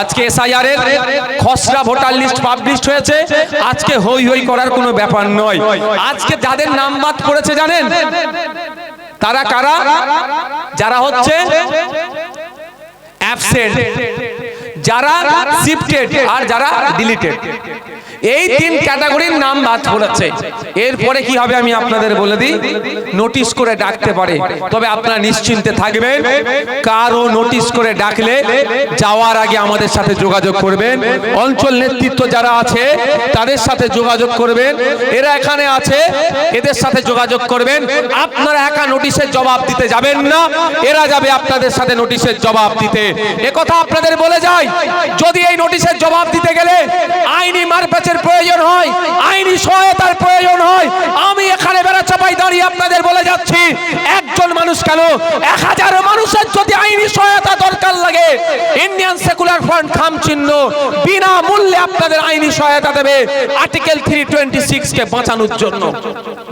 আজকে এসআইআর এর খসড়া ভোটার লিস্ট পাবলিশ হয়েছে। আজকে হই হই করার কোনো ব্যাপার নয়। আজকে যাদের নাম বাদ পড়েছে জানেন? তারা কারা? যারা হচ্ছে অ্যাবসেন্ট যারা শিফটেড আর যারা ডিলিটেড এই তিন ক্যাটাগরির নাম বাদ পড়েছে। এরপরে কি হবে আমি আপনাদের বলে দিই? নোটিশ করে ডাকতে পারে। তবে আপনারা নিশ্চিন্তে থাকবেন। কারও নোটিশ করে ডাকলে যাওয়ার আগে আমাদের সাথে যোগাযোগ করবেন। অঞ্চল নেতৃত্ব যারা আছে তাদের সাথে যোগাযোগ করবেন। এরা এখানে আছে এদের সাথে যোগাযোগ করবেন। আপনারা একা নোটিশের জবাব দিতে যাবেন না। এরা যাবে আপনাদের সাথে নোটিশের জবাব দিতে। একথা আপনাদের বলে যায় যদি এই নোটিশের জবাব দিতে গেলে আইনি মারপ্যাচের প্রয়োজন হয়, আইনি সহায়তার প্রয়োজন হয়। আমি এখানে বেড়া চাপাই দাঁড়িয়ে আপনাদের বলে যাচ্ছি, একজন মানুষ কেন? এক হাজার মানুষের যদি আইনি সহায়তা দরকার লাগে ইন্ডিয়ান সেকুলার ফ্রন্ট খাম চিহ্ন বিনা মূল্যে আপনাদের আইনি সহায়তা দেবে আর্টিকেল থ্রি টোয়েন্টি সিক্স কে বাঁচানোর জন্য।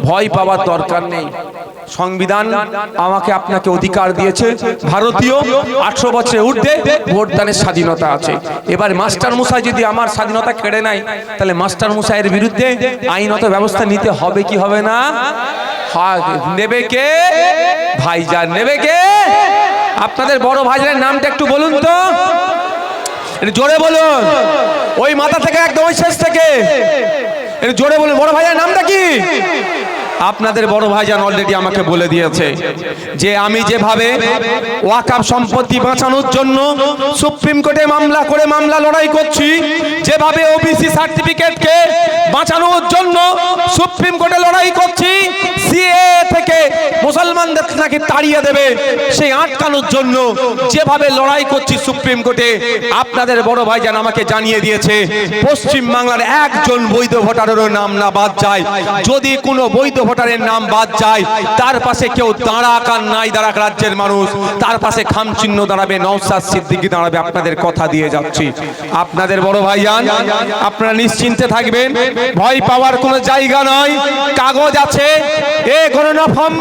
ভয় পাওয়ার দরকার নেই। সংবিধান আমাকে আপনাকে অধিকার দিয়েছে। ভারতীয় আঠারো বছরে ঊর্ধ্বে ভোটদানের স্বাধীনতা আছে। এবার মাস্টার মশাই যদি আমার স্বাধীনতা কেড়ে নেয়, তাহলে মাস্টার মশাইয়ের বিরুদ্ধে আইনত ব্যবস্থা নিতে হবে কি হবে না? নেবে কে? ভাইজান নেবে কে? আপনাদের বড় ভাইজানের নামটা একটু বলুন তো। জোরে বলুন। ওই মাথা থেকে একদম ওই শেষ থেকে। জোরে বলুন। বড় ভাইজার নামটা কি? আপনাদের বড় ভাইজান অলরেডি আমাকে বলে দিয়েছে যে আমি যেভাবে ওয়াকাপ সম্পত্তি বাঁচানোর জন্য সুপ্রিম কোর্টে মামলা করে মামলা লড়াই করছি, যেভাবে ওবিসি সার্টিফিকেটকে বাঁচানোর জন্য সুপ্রিম কোর্টে লড়াই করছি সিএ থেকে মুসলমানদের নাকি তাড়িয়ে দেবে সেই আটকানোর জন্য যেভাবে লড়াই করছি সুপ্রিম কোর্টে, আপনাদের বড় ভাইজান আমাকে জানিয়ে দিয়েছে, পশ্চিম বাংলার একজন বৈধ ভোটারেরও নাম না বাদ যায়। যদি কোনো বৈধ ভোটারের নাম বাদ যায়। তার পাশে কেউ দাঁড়াক আর নাই দাঁড়াক রাজ্যের মানুষ। তার পাশে খাম চিহ্ন দাঁড়াবে, নওসাদ সিদ্দিকি দাঁড়াবে, আপনাদের কথা দিয়ে যাচ্ছি। আপনাদের বড় ভাইজান, আপনারা নিশ্চিন্তে থাকবেন। ভয় পাওয়ার কোনো জায়গা নয় কাগজ আছে, এ গণনা ফর্ম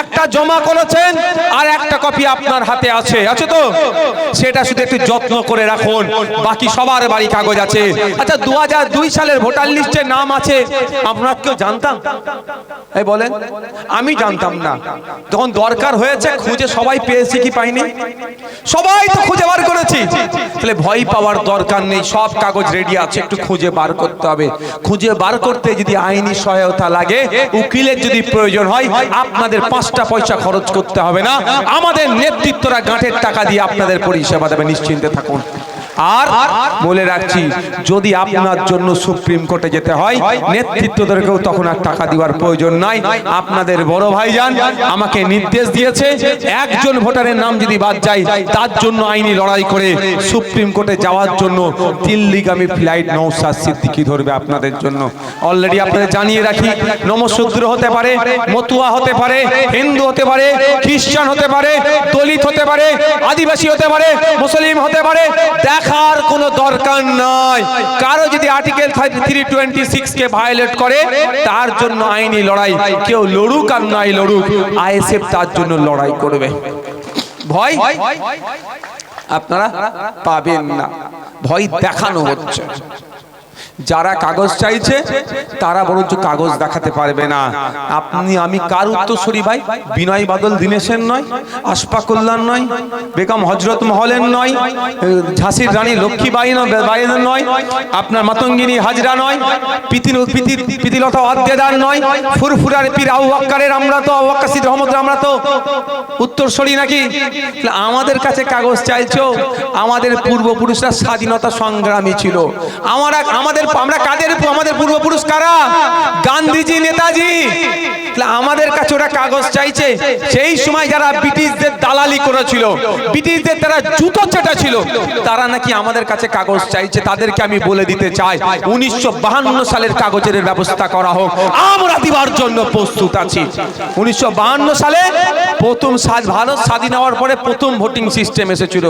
একটা জমা করেছেন, আর একটা কপি আপনার হাতে আছে। আছে তো? সেটা শুধু একটু যত্ন করে রাখুন। বাকি সবার বাড়ি কাগজ আছে। আচ্ছা দু সালের ভোটার লিস্টে নাম আছে আপনার কেউ জানতাম? এই বলেন, আমি জানতাম না। তখন দরকার হয়েছে, খুঁজে সবাই পেয়েছি কি পাইনি? সবাই তো খুঁজে বার করেছি। তাহলে ভয় পাওয়ার দরকার নেই, সব কাগজ রেডি আছে, একটু খুঁজে বার করতে হবে। খুঁজে বার করতে যদি আইনি সহায়তা লাগে, উকিলের যদি প্রয়োজন হয়, আপনাদের পাঁচটা পয়সা খরচ করতে হবে না। আমাদের নেতৃত্বরা গাঁটের টাকা দিয়ে আপনাদের পরিষেবা দেবে, নিশ্চিন্তে থাকুন। আর বলে রাখছি যদি আপনার জন্য সুপ্রিম কোর্টে যেতে হয় নেতৃত্বদেরকেও তখন আর টাকা দেওয়ার প্রয়োজন নাই। আপনাদের বড় ভাইজান আমাকে নির্দেশ দিয়েছে একজন ভোটারের নাম যদি বাদ যায় তার জন্য আইনি লড়াই করে সুপ্রিম কোর্টে যাওয়ার জন্য দিল্লিগামী ফ্লাইট নৌসাদ সিদ্দিকি ধরবে আপনাদের জন্য। অলরেডি আপনাদের জানিয়ে রাখি নমশূদ্র হতে পারে মতুয়া হতে পারে হিন্দু হতে পারে খ্রিস্টান হতে পারে দলিত হতে পারে আদিবাসী হতে পারে মুসলিম হতে পারে দেখার কোনো দরকার নাই। কারও যদি আর্টিকেল থ্রি টোয়েন্টি সিক্স কে ভায়োলেট করে, তার জন্য আইনি লড়াই। কেউ লড়ুক আর নাই লড়ুক, আইএসএফ তার জন্য লড়াই করবে। ভয়? আপনারা পাবেন না। ভয় দেখানো হচ্ছে। যারা কাগজ চাইছে, তারা বরঞ্চ কাগজ দেখাতে পারবে না। আপনি, আমি কার উত্তরসূরি ভাই? বিনয় বাদল দীনেশের নয় আশফা কল্যাণ নয়, বেগম হজরত মহলের নয়, ঝাঁসির রানী লক্ষ্মীবাই বাইনের নয়, আপনার মাতঙ্গিনী হাজরা নয় পিতি পিতি, পিতিলতা অদ্দেদার নয়, ফুরফুরার পীর আউ আমরা তো আকাশির রহমত আমরা তো উত্তরসূরি নাকি? আমাদের কাছে কাগজ চাইছো? আমাদের পূর্বপুরুষরা স্বাধীনতা সংগ্রামী ছিল। আমার আমাদের আমরা কাদের আমাদের পূর্বপুরুষ কারা? গান্ধীজি, নেতাজি। আমাদের কাছে ওরা কাগজ চাইছে। সেই সময় যারা ব্রিটিশদের দালালি করেছিল, ব্রিটিশদের তারা জুতো চেটা ছিল তারা নাকি আমাদের কাছে কাগজ চাইছে। তাদেরকে আমি বলে দিতে চাই, উনিশশো সালের কাগজের ব্যবস্থা করা হোক। আমরা দিবার জন্য প্রস্তুত আছি। উনিশশো সালে প্রথম ভারত স্বাধীন হওয়ার পরে প্রথম ভোটিং সিস্টেম এসেছিল।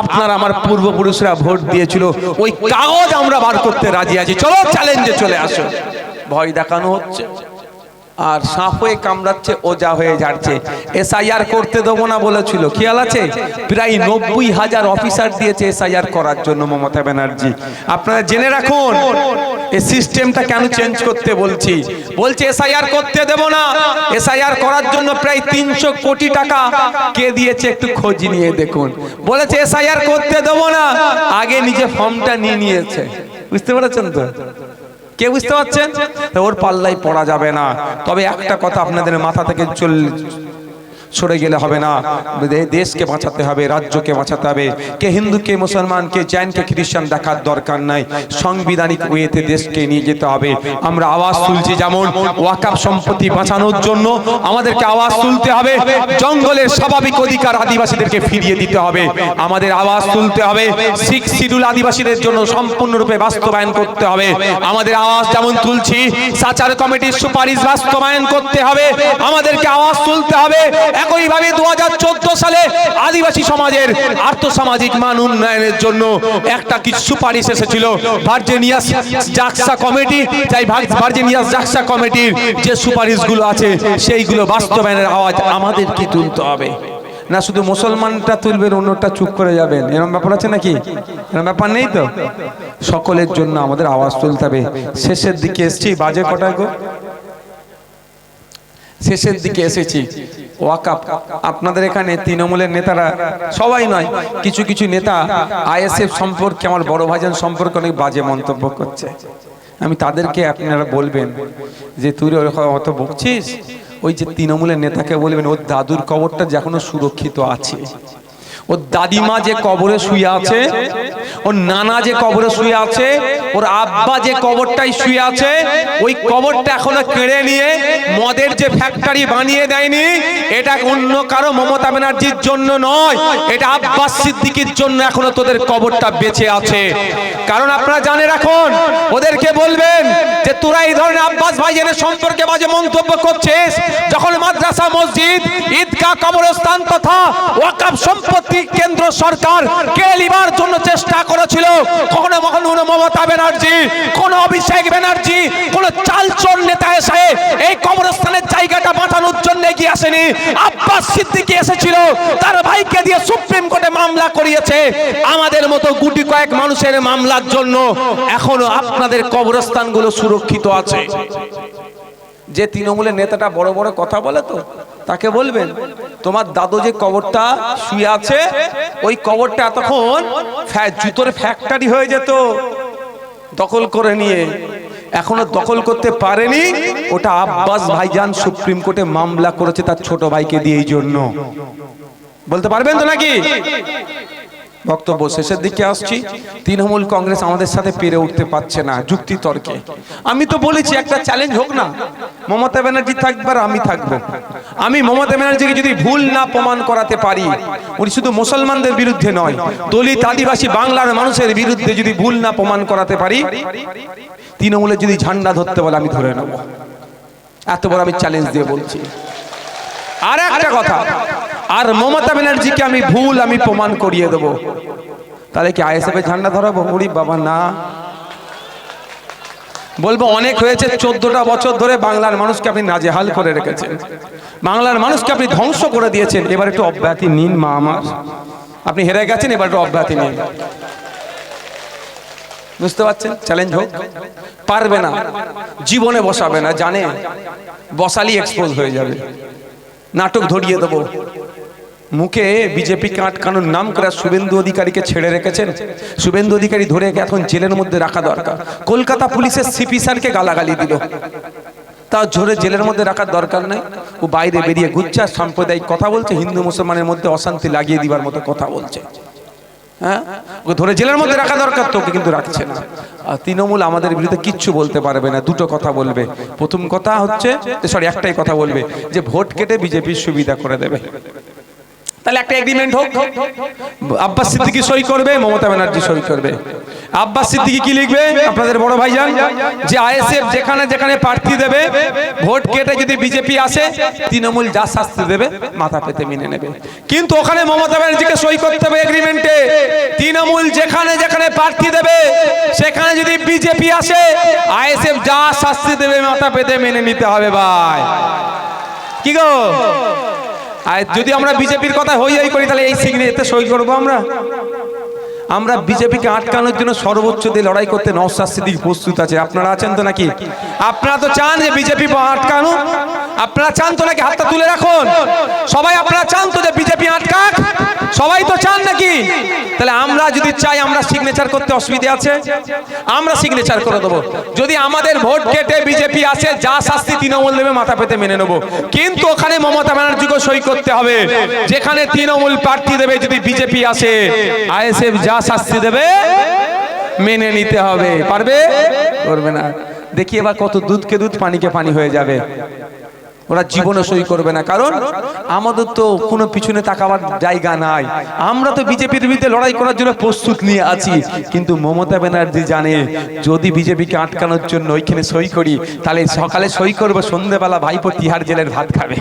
আপনার আমার পূর্বপুরুষরা ভোট দিয়েছিল। ওই কাগজ আমরা বার করতে রাজি আছি। চলো চ্যালেঞ্জে চলে আসো। ভয় দেখানো হচ্ছে। আর সাপ হয়ে কামড়াচ্ছে, ওজা হয়ে যাচ্ছে এসআইআর করতে দেবো না বলেছিল। খেয়াল আছে? প্রায় নব্বই হাজার অফিসার দিয়েছে এসআইআর করার জন্য মমতা ব্যানার্জি। আপনারা জেনে রাখুন, এই সিস্টেমটা কেন চেঞ্জ করতে বলছি? বলছে এসআইআর করতে দেব না। এসআইআর করার জন্য প্রায় তিনশো কোটি টাকা কে দিয়েছে একটু খোঁজ নিয়ে দেখুন। বলেছে এসআইআর করতে দেব না। আগে নিজে ফর্মটা নিয়ে নিয়েছে। বুঝতে পারছেন তো? কে বুঝতে পারছেন? ওর পাল্লাই পড়া যাবে না। তবে একটা কথা আপনাদের মাথা থেকে চল সরে গেলে হবে না। দেশকে বাঁচাতে হবে, রাজ্যকে বাঁচাতে হবে। কে হিন্দু, কে মুসলমান, কে জৈন, কে খ্রিস্টান দেখার দরকার নাই। সাংবিধানিক ওয়েতে দেশকে নিয়ে যেতে হবে। আমরা আওয়াজ তুলছি যেমন ওয়াকাপ সম্পত্তি বাঁচানোর জন্য আমাদেরকে আওয়াজ তুলতে হবে। জঙ্গলের স্বাভাবিক অধিকার আদিবাসীদেরকে ফিরিয়ে দিতে হবে। আমাদের আওয়াজ তুলতে হবে। শিখ শিডুল আদিবাসীদের জন্য সম্পূর্ণরূপে বাস্তবায়ন করতে হবে। আমাদের আওয়াজ যেমন তুলছি, সাচার কমিটির সুপারিশ বাস্তবায়ন করতে হবে। আমাদেরকে আওয়াজ তুলতে হবে। একইভাবে দু সালে আদিবাসী সমাজের আর্থসামাজিক মান উন্নয়নের জন্য একটা কিছু সুপারিশ এসেছিল? ভার্জেনিয়াস জাকসা কমিটি। তাই ভার্জেনিয়াস জাকসা কমিটির যে সুপারিশগুলো আছে, সেইগুলো বাস্তবায়নের আওয়াজ আমাদের কি তুলতে হবে। না শুধু মুসলমানটা তুলবেন, অন্যটা চুপ করে যাবেন। এরকম ব্যাপার আছে নাকি? এরকম ব্যাপার নেই তো? সকলের জন্য আমাদের আওয়াজ তুলতে হবে। শেষের দিকে এসছি, বাজে কটায় গো? শেষের দিকে এসেছি। ওয়াকাপ আপনাদের এখানে তৃণমূলের নেতারা সবাই নয় কিছু কিছু নেতা আইএসএফ সম্পর্কে আমার বড় ভাইজান সম্পর্কে অনেক বাজে মন্তব্য করছে। আমি তাদেরকে আপনারা বলবেন যে তুই ওরকম অত বকছিস? ওই যে তৃণমূলের নেতাকে বলবেন ওর দাদুর কবরটা যে এখনও সুরক্ষিত আছে। ওর দাদিমা যে কবরে শুয়ে আছে ওর নানা যে কবরে শুয়ে আছে, ওর আব্বা যে কবরটাই শুয়ে আছে, ওই কবরটা এখনও কেড়ে নিয়ে মদের যে ফ্যাক্টরি বানিয়ে দেয়নি, এটা অন্য কারও মমতা ব্যানার্জির জন্য নয়, এটা আব্বাস সিদ্দিকির জন্য এখনও তোদের কবরটা বেঁচে আছে। কারণ আপনারা জানে রাখুন, ওদেরকে বলবেন যে তোরা এই ধরনের আব্বাস ভাইজানের সম্পর্কে বাজে মন্তব্য করছিস, যখন মাদ্রাসা, মসজিদ, ঈদগাহ, কবরস্থান তথা ওয়াকাফ সম্পত্তি কেন্দ্র সরকার কেড়ে নিবার জন্য চেষ্টা করেছিল? কখনো কখনো মমতা ব্যানার্জি, কোন অভিষেক ব্যানার্জি, কোন চালচোর নেতা এসে এই কবরস্থানের জায়গাটা বাঁচানোর জন্য এগিয়ে আসেনি। আব্বাস সিদ্দিকি এসেছিল, তার ভাইকে দিয়ে সুপ্রিম কোর্টে মামলা করিয়েছে। আমাদের মতো গুটি কয়েক মানুষের মামলার জন্য এখনও আপনাদের কবরস্থানগুলো সুরক্ষিত আছে। যে তৃণমূলের নেতাটা বড় বড় কথা বলে তো, তাকে বলবেন, তোমার দাদু যে কবরটা শুয়ে আছে, ওই কবরটা এতক্ষণ জুতোর ফ্যাক্টরি হয়ে যেত, দখল করে নিয়ে। এখনও দখল করতে পারেনি। ওটা আব্বাস ভাইজান সুপ্রিম কোর্টে মামলা করেছে তার ছোট ভাইকে দিয়ে এই জন্য। বলতে পারবেন তো নাকি? বক্তব্য শেষের দিকে আসছি। তৃণমূল কংগ্রেস আমাদের সাথে পেরে উঠতে পারছে না যুক্তি তর্কে আমি তো বলেছি, একটা চ্যালেঞ্জ হোক না। মমতা ব্যানার্জি থাকবে আর আমি থাকব। আমি মমতা ব্যানার্জিকে যদি ভুল না প্রমাণ করাতে পারি, উনি শুধু মুসলমানদের বিরুদ্ধে নয়, দলিত আদিবাসী বাংলার মানুষের বিরুদ্ধে যদি ভুল না প্রমাণ করাতে পারি, তৃণমূলের যদি ঝান্ডা ধরতে বলে, আমি ধরে নেব। এত বড় আমি চ্যালেঞ্জ দিয়ে বলছি। আর একটা কথা আর মমতা ব্যানার্জিকে আমি ভুল, আমি প্রমাণ করিয়ে দেবো। তাহলে কি আইএসএফ ঝান্ডা ধরাবো? মুড়ি বাবা, না। বলব, অনেক হয়েছে, চোদ্দটা বছর ধরে বাংলার মানুষকে আপনি নাজেহাল করে রেখেছেন। বাংলার মানুষকে আপনি ধ্বংস করে দিয়েছেন। এবার একটু অব্যাহতি নিন, মা আমার। আপনি হেরে গেছেন, এবার একটু অব্যাহতি নিন। বুঝতে পারছেন? চ্যালেঞ্জ হোক। পারবে না। জীবনে বসাবে না, জানে? বসালি এক্সপোজ হয়ে যাবে। নাটক ধরিয়ে দেবো। মুখে বিজেপিকে আটকানোর নাম করে শুভেন্দু অধিকারীকে ছেড়ে রেখেছেন। শুভেন্দু অধিকারী ধরে এখন জেলের মধ্যে রাখা দরকার। কলকাতা পুলিশের সিপি স্যারকে গালাগালি দিল। তা ঝরে জেলের মধ্যে রাখার দরকার নাই। ও বাইরে বেরিয়ে ঘুরছে সাম্প্রদায়িক কথা বলছে, হিন্দু মুসলমানের মধ্যে অশান্তি লাগিয়ে দিবার মতো কথা বলছে। হ্যাঁ? ওকে ধরে জেলের মধ্যে রাখা দরকার তো ওকে কিন্তু রাখছে না। আর তৃণমূল আমাদের বিরুদ্ধে কিচ্ছু বলতে পারবে না, দুটো কথা বলবে। প্রথম কথা হচ্ছে সরি একটাই কথা বলবে, যে ভোট কেটে বিজেপির সুবিধা করে দেবে। তাহলে একটা এগ্রিমেন্ট হোক। আব্বাস সিদ্দিকি সই করবে, মমতা ব্যানার্জি সই করবে। আব্বাস সিদ্দিকি কি লিখবে? আপনাদের বড় ভাইজান, যে আইএসএফ যেখানে যেখানে প্রার্থী দেবে, ভোট কেটে যদি বিজেপি আসে, তৃণমূল যা শাস্তি দেবে, মাথা পেতে মেনে নেবে। কিন্তু ওখানে মমতা ব্যানার্জিকে সই করতে হবে এগ্রিমেন্টে তৃণমূল যেখানে যেখানে প্রার্থী দেবে, সেখানে যদি বিজেপি আসে, আইএসএফ যা শাস্তি দেবে, মাথা পেতে মেনে নিতে হবে ভাই। কি গো? আর যদি আমরা বিজেপির কথা হই হই করি, তাহলে এই সিগনেতে সই করব আমরা। আমরা বিজেপিকে আটকানোর জন্য সর্বোচ্চ দিয়ে লড়াই করতে নওসাদ প্রস্তুত আছে। আপনারা আছেন তো নাকি? আপনারা তো চান যে বিজেপি আটকানো। আপনারা চান তো নাকি হাতটা তুলে রাখুন? সবাই আপনারা চান তো যে বিজেপি আটকাক? সবাই তো চান নাকি? তাহলে আমরা যদি চাই আমরা সিগনেচার করতে অসুবিধা আছে। আমরা সিগনেচার করে দেবো। যদি আমাদের ভোট কেটে বিজেপি আসে, যা শাস্তি তৃণমূল দেবে মাথা পেতে মেনে নেব। কিন্তু ওখানে মমতা ব্যানার্জিকে সই করতে হবে। যেখানে তৃণমূল প্রার্থী দেবে, যদি বিজেপি আসে, আইএসএফ যা শাস্তি দেবে, মেনে নিতে হবে। পারবে? করবে না। দেখি এবার কত দুধকে দুধ, পানিকে পানি হয়ে যাবে। ওরা জীবনে সই করবে না। কারণ আমাদের তো কোনো পিছনে তাকাবার জায়গা নাই। আমরা তো বিজেপির বিরুদ্ধে লড়াই করার জন্য প্রস্তুত নিয়ে আছি। কিন্তু মমতা ব্যানার্জি জানে, যদি বিজেপিকে আটকানোর জন্য ওইখানে সই করি, তাহলে সকালে সই করব, সন্ধ্যেবেলা ভাইপো তিহার জেলের ভাত খাবে।